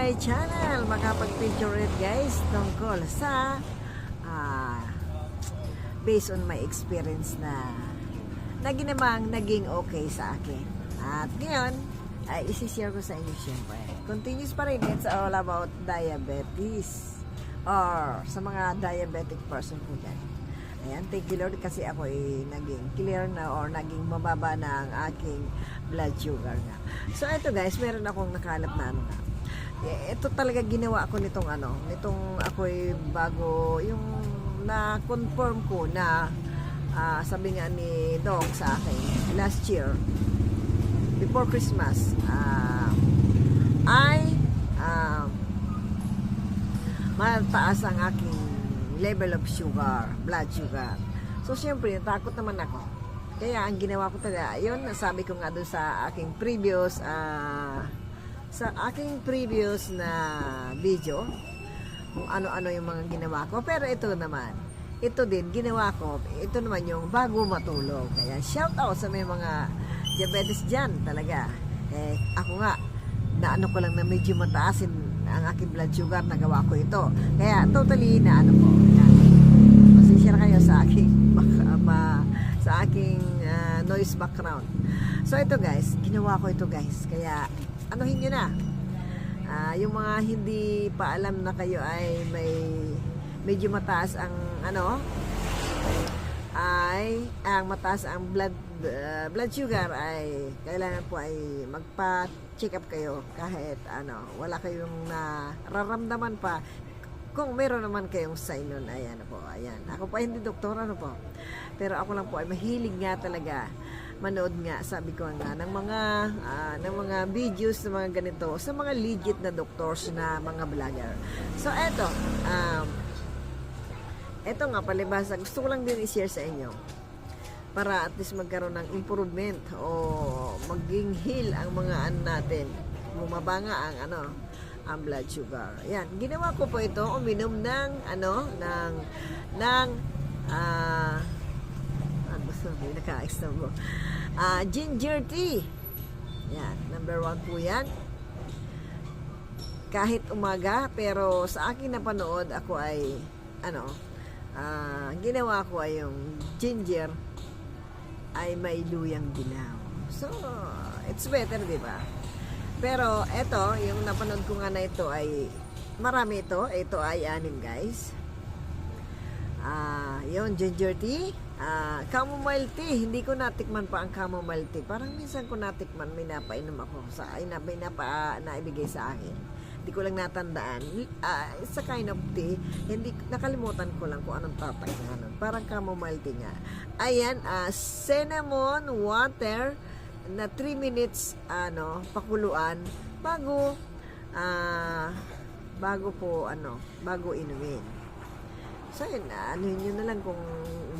my channel. Makapag-picture it guys tungkol sa ah, based on my experience na na ginamang naging okay sa akin. At ngayon, ay isi-share ko sa inyo syempre. Continuous pa rin, it's all about diabetes or sa mga diabetic person po dyan. Ayan, thank you Lord kasi ako ay naging clear na or naging mababa na ang aking blood sugar nga. So ito guys, meron akong nakalap na ano. Eh, Ito talaga ginawa ko nitong ano, nitong ako'y bago, yung na-confirm ko na ah, sabi nga ni Doc sa akin last year, before Christmas, ah, ay ah, mataas ang aking level of sugar, blood sugar. So, syempre, natakot naman ako. Kaya, ang ginawa ko talaga, yun, sabi ko nga doon sa aking previous, ah, sa aking previous na video, kung ano-ano yung mga ginawa ko. Pero ito naman, ito din, ginawa ko, ito naman yung bago matulog. Kaya, shout out sa may mga diabetes dyan talaga. Eh, ako nga, na ano ko lang na medyo mataasin ang aking blood sugar, nagawa ko ito. Kaya totally na ano ko. Na kayo sa aking ma- sa aking ah, noise background. So ito guys, ginawa ko ito guys. Kaya anuhin nyo na. Ah, yung mga hindi pa alam na kayo ay may medyo mataas ang ano ay ang mataas ang blood uh, blood sugar ay kailangan po ay magpa-check up kayo kahit ano wala kayong nararamdaman pa. Kung meron naman kayong sign nun ayan po ayan. Ako po ay hindi doktor ano po? Pero ako lang po ay mahilig nga talaga manood nga sabi ko nga ng mga ah, ng mga videos ng mga ganito sa mga legit na doctors na mga vlogger so eto um, ito nga palibasa, gusto ko lang din i-share sa inyo para at least magkaroon ng improvement o maging heal ang mga ano natin. Bumaba nga ang ano, ang blood sugar. Yan, ginawa ko po ito, uminom ng ano, ng ng ah ano mo, naka-extra mo. Ah, ginger tea. Yan, number one po yan. Kahit umaga pero sa akin napanood ako ay ano ah, ginawa ko ay yung ginger ay may luyang dilaw so it's better di ba? Pero eto yung napanood ko nga na ito ay marami ito. Ito ay anim guys Ah, yon ginger tea, ah, chamomile tea. Hindi ko natikman pa ang chamomile tea. Parang minsan ko natikman, may napainom ako sa ay na, may napa naibigay sa akin. Hindi ko lang natandaan. Ah, it's a kind of tea. Hindi nakalimutan ko lang kung anong tatak nga nun. Parang chamomile tea nga. Ayan, ah, cinnamon water na 3 minutes ano, pakuluan bago ah bago po ano, bago inumin. So yun, ano yun na lang kung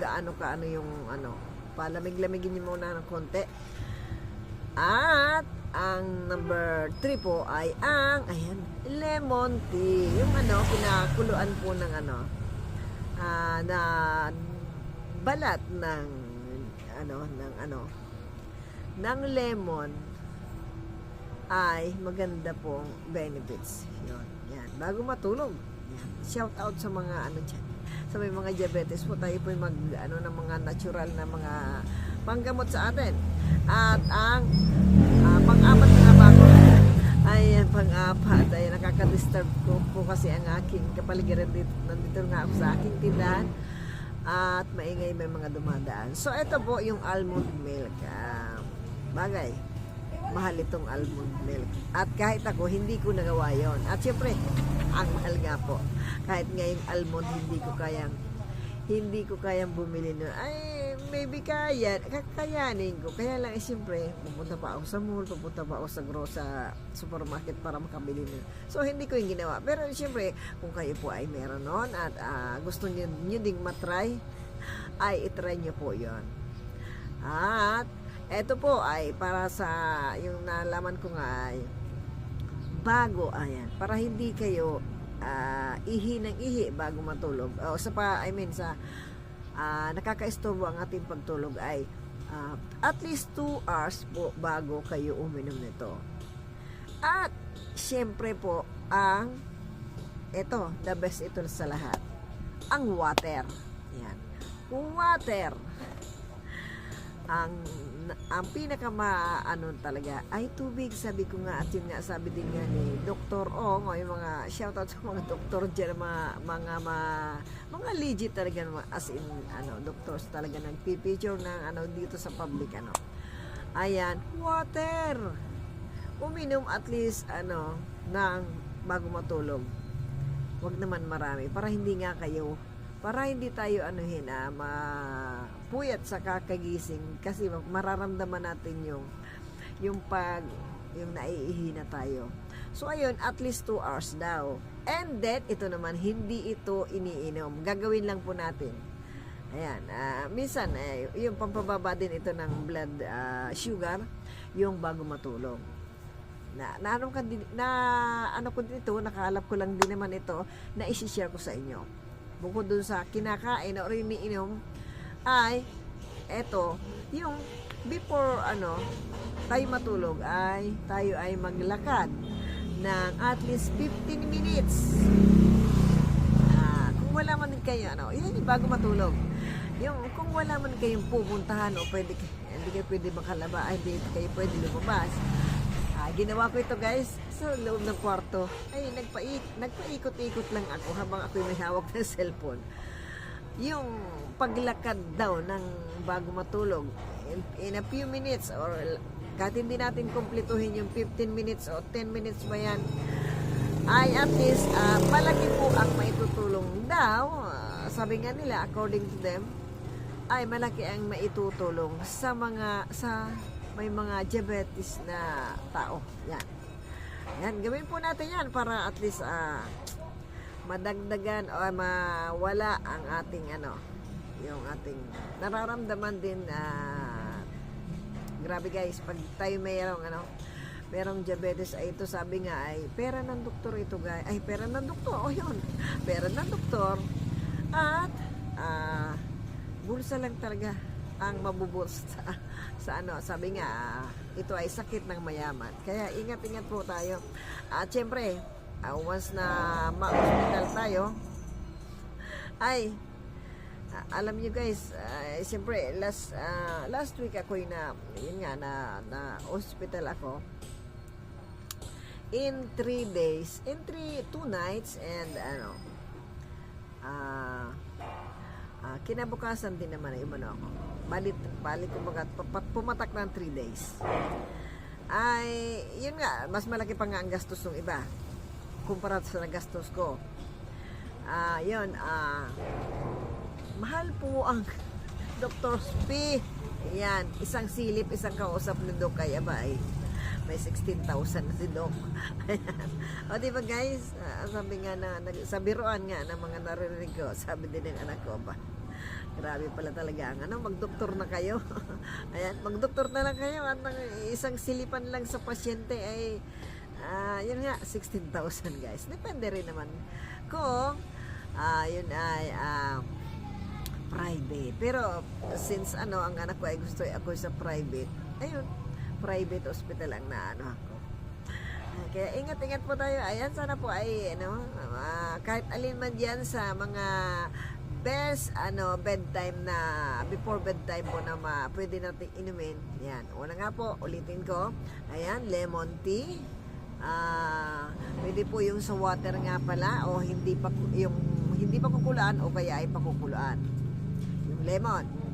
gaano ka ano yung ano, palamig-lamigin niyo muna ng konti. At ang number 3 po ay ang, ayan, lemon tea. Yung ano, pinakuluan po ng ano, ah, na balat ng ano, ng ano, ng lemon ay maganda pong benefits. Yun, yan. Bago matulog, yan. shout out sa mga ano dyan. Sa may mga diabetes po, tayo po mag, ano, ng mga natural na mga panggamot sa atin. At ang ah, pang-apat na bago ay ang pang-apat ay nakaka-disturb ko po kasi ang aking kapaligiran dito, nandito nga ako sa aking tindahan at maingay may mga dumadaan. So ito po yung almond milk. Ah, bagay, mahal itong almond milk. At kahit ako, hindi ko nagawa yon. At syempre, ang mahal nga po. Kahit ngayong almond, hindi ko kayang hindi ko kayang bumili nun. Ay, maybe kaya, kakayanin ko. Kaya lang, eh, siyempre, pupunta pa ako sa mall, pupunta pa ako sa gro sa supermarket para makabili nun. So, hindi ko yung ginawa. Pero, siyempre, kung kayo po ay meron nun at ah, gusto nyo, nyo ding matry, ay itry nyo po yon At, eto po ay para sa, yung nalaman ko nga ay, bago, ayan, para hindi kayo ah, ihi ng ihi bago matulog. O sa pa, I mean, sa ah, nakakaistorbo ang ating pagtulog ay ah, at least 2 hours po bago kayo uminom nito. At Siyempre po, ang ito, the best ito sa lahat. Ang water. Yan. Water. Ang ang pinaka ano talaga ay tubig sabi ko nga at yun nga sabi din nga ni Dr. Ong o mga shoutout sa mga doktor dyan mga mga mga, mga legit talaga as in ano doctors talaga nagpipicture ng ano dito sa public ano ayan water uminom at least ano ng bago matulog wag naman marami para hindi nga kayo para hindi tayo anuhin ah, mapuyat sa kakagising kasi mararamdaman natin yung yung pag yung naiihi na tayo. So ayun, at least 2 hours daw. And then, ito naman, hindi ito iniinom. Gagawin lang po natin. Ayan, ah, minsan, eh, yung pampababa din ito ng blood ah, sugar, yung bago matulog. Na, na, ano, ka din, na ano ko din ito, nakalap ko lang din naman ito, na isi-share ko sa inyo bukod dun sa kinakain o iniinom ay eto yung before ano tayo matulog ay tayo ay maglakad ng at least 15 minutes. Ah, kung wala man kayo ano yun bago matulog. Yung kung wala man kayong pupuntahan o pwede hindi kayo pwede makalaba ay hindi kayo pwede lumabas ginawa ko ito guys sa loob ng kwarto. Ay, nagpaik, nagpaikot-ikot lang ako habang ako may hawak ng cellphone. Yung paglakad daw ng bago matulog in, in a few minutes or kahit hindi natin kumpletuhin yung 15 minutes o 10 minutes ba yan ay at least ah, malaki po ang maitutulong daw ah, sabi nga nila according to them ay malaki ang maitutulong sa mga sa may mga diabetes na tao. Yan. Yan, gawin po natin yan para at least ah, madagdagan o mawala ang ating ano, yung ating nararamdaman din na grabe guys, pag tayo mayroong ano, merong diabetes ay ito sabi nga ay pera ng doktor ito guys. Ay pera ng doktor. O yun. Pera ng doktor. At ah, bulsa lang talaga ang mabubuls sa, ano, sabi nga, ito ay sakit ng mayaman. Kaya ingat-ingat po tayo. At syempre, ah, once na ma-hospital tayo, ay, ah, alam niyo guys, ah, siyempre, last, ah, last week ako na, yun nga, na, na hospital ako. In three days, in three, two nights, and ano, ah, Ah, kinabukasan din naman ay umano ako. Balit, balik kumbaga, pumatak ng 3 days. Ay, yun nga, mas malaki pa nga ang gastos ng iba kumpara sa nagastos ko. Ah, yun, ah, mahal po ang doctor's fee. Yan, isang silip, isang kausap ni Doc kay Abay. May 16,000 na si Doc. O di ba guys, Ah, sabi nga na, sa biroan nga ng mga naririnig ko, sabi din ng anak ko ba, grabe pala talaga ang ano, magdoktor na kayo. Ayan, magdoktor na lang kayo at nang isang silipan lang sa pasyente ay ah, yun nga, 16,000 guys. Depende rin naman kung ah, yun ay ah, private. Pero since ano, ang anak ko ay gusto ako sa private, ayun, private hospital ang naano ako. Kaya ingat-ingat po tayo. Ayan, sana po ay ano, ah, kahit alin man diyan sa mga best ano bedtime na before bedtime po na ma, pwede natin inumin. Yan. Una nga po, ulitin ko. Ayan, lemon tea. Ah, pwede po yung sa water nga pala o hindi pa yung hindi pa kukuluan o kaya ay pakukuluan. Yung lemon.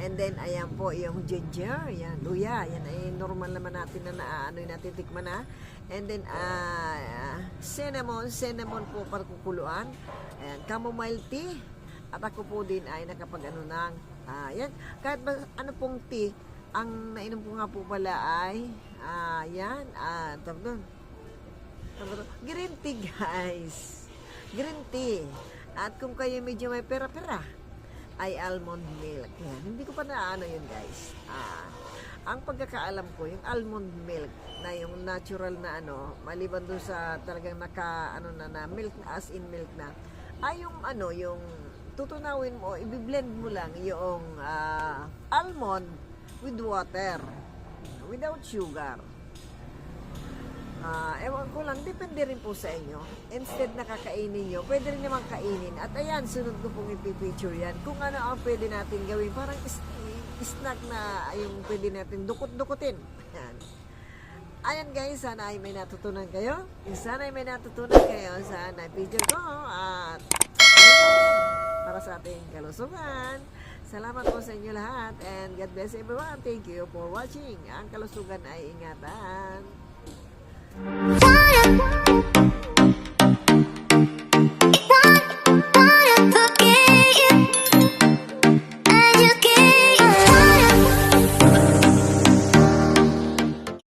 And then, ayan po, yung ginger, yan, luya, yan ay normal naman natin na naano natin tikman na. And then, ah, cinnamon, cinnamon po para kukuluan. Ayan, chamomile tea. At ako po din ay nakapag ano ng, ah, yan, kahit ba, ano pong tea, ang nainom ko nga po pala ay, ah, yan, ah, tawag doon, green tea guys. Green tea. At kung kayo medyo may pera-pera, ay almond milk. Yan. Hindi ko pa na ano yun guys. Ah, ang pagkakaalam ko, yung almond milk na yung natural na ano, maliban doon sa talagang naka ano na na milk as in milk na, ay yung ano, yung tutunawin mo, ibiblend mo lang yung ah, almond with water without sugar. Ah, ewan ko lang, depende rin po sa inyo. Instead na kakainin nyo, pwede rin naman kainin. At ayan, sunod ko pong ipipicture yan. Kung ano ang pwede natin gawin, parang snack na yung pwede natin dukot-dukutin. Ayan. Ayan guys, sana ay may natutunan kayo. Sana ay may natutunan kayo sa na-picture ko. At para sa ating kalusugan. Salamat po sa inyo lahat and God bless everyone. Thank you for watching. Ang kalusugan ay ingatan.